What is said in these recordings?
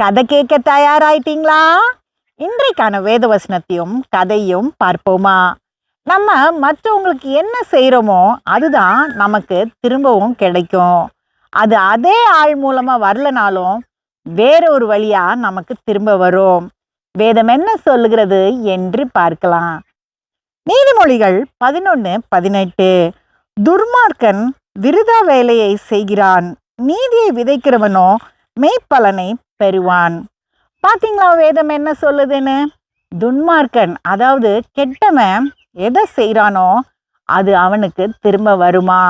கதை கேட்க தயாராயிட்டீங்களா? இன்றைக்கான வேதவசனத்தையும் கதையும் பார்ப்போமா? நம்ம மற்றவங்களுக்கு என்ன செய்கிறோமோ அதுதான் நமக்கு திரும்பவும் கிடைக்கும். அது அதே ஆள் மூலமாக வரலனாலும் வேற ஒரு வழியாக நமக்கு திரும்ப வரும். வேதம் என்ன சொல்லுகிறது என்று பார்க்கலாம். நீதிமொழிகள் பதினொன்று பதினெட்டு. துர்மார்க்கன் விருதா வேலையை செய்கிறான். நீதியை விதைக்கிறவனோ மெய்ப்பலனை பெறுவான். பார்த்தீங்களா வேதம் என்ன சொல்லுதுன்னு? துன்மார்க்கன் அதாவது கெட்டவன் எதை செய்கிறானோ அது அவனுக்கு திரும்ப வருமா?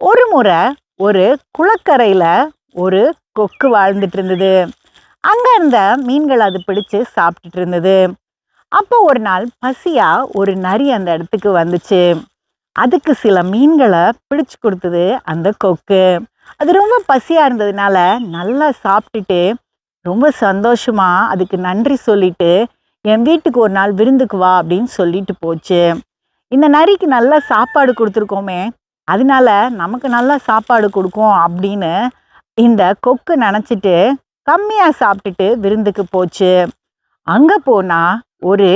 ஒரு முறை ஒரு குளக்கரையில் ஒரு கொக்கு வாழ்ந்துட்டு இருந்தது. அங்கே இருந்த மீன்கள் அது பிடிச்சு சாப்பிட்டுட்டு இருந்தது. அப்போ ஒரு நாள் பசியாக ஒரு நரி அந்த இடத்துக்கு வந்துச்சு. அதுக்கு சில மீன்களை பிடிச்சு கொடுத்தது அந்த கொக்கு. அது ரொம்ப பசியாக இருந்ததுனால நல்லா சாப்பிட்டுட்டு ரொம்ப சந்தோஷமா அதுக்கு நன்றி சொல்லிட்டு என் வீட்டுக்கு ஒரு நாள் விருந்துக்கு வா அப்படின்னு சொல்லிட்டு போச்சு. இந்த நரிக்கு நல்லா சாப்பாடு கொடுத்துருக்கோமே அதனால நமக்கு நல்லா சாப்பாடு கொடுக்கும் அப்படின்னு இந்த கொக்கு நினச்சிட்டு கம்மியாக சாப்பிட்டுட்டு விருந்துக்கு போச்சு. அங்கே போனால் ஒரு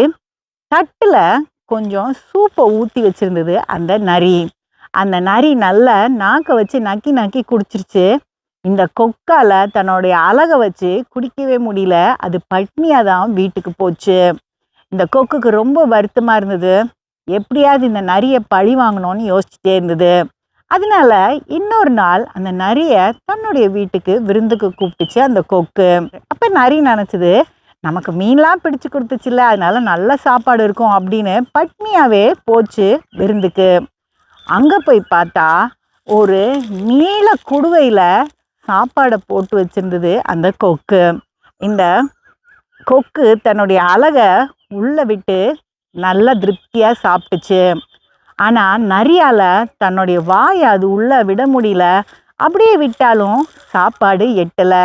தட்டில் கொஞ்சம் சூப்பை ஊற்றி வச்சுருந்தது அந்த நரி. அந்த நரி நல்லா நாக்கை வச்சு நக்கி நக்கி குடிச்சிருச்சு. இந்த கொக்கால தன்னுடைய அழகை வச்சு குடிக்கவே முடியல. அது பட்னியாக தான் வீட்டுக்கு போச்சு. இந்த கொக்குக்கு ரொம்ப வருத்தமாக இருந்தது. எப்படியாவது இந்த நரியை பழி வாங்கணும்னு யோசிச்சுட்டே இருந்தது. அதனால இன்னொரு நாள் அந்த நரியை தன்னுடைய வீட்டுக்கு விருந்துக்கு கூப்பிட்டுச்சு அந்த கொக்கு. அப்போ நரி நினச்சது நமக்கு மீன்லாம் பிடிச்சு கொடுத்துச்சுல்ல அதனால நல்ல சாப்பாடு இருக்கும் அப்படின்னு பட்னியாகவே போச்சு விருந்துக்கு. அங்கே போய் பார்த்தா ஒரு நீல குடுவையில் சாப்பாடை போட்டு வச்சிருந்தது அந்த கொக்கு. இந்த கொக்கு தன்னுடைய அழகை உள்ளே விட்டு நல்லா திருப்தியாக சாப்பிட்டுச்சு. ஆனால் நரியால் தன்னுடைய வாயை அது உள்ளே விட முடியல. அப்படியே விட்டாலும் சாப்பாடு எட்டலை.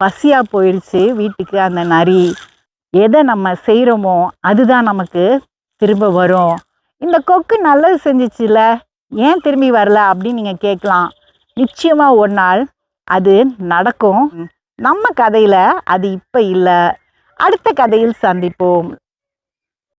பசியாக போயிடுச்சு வீட்டுக்கு அந்த நரி. எதை நம்ம செய்கிறோமோ அதுதான் நமக்கு திரும்ப வரும். இந்த கொக்கு நல்லது செஞ்சிச்சுல. ஏன் திரும்பி வரல அப்படின்னு நீங்கள் கேட்கலாம். நிச்சயமாக ஒரு நாள் அது நடக்கும். நம்ம கதையில் அது இப்போ இல்லை. அடுத்த கதையில் சந்திப்போம்.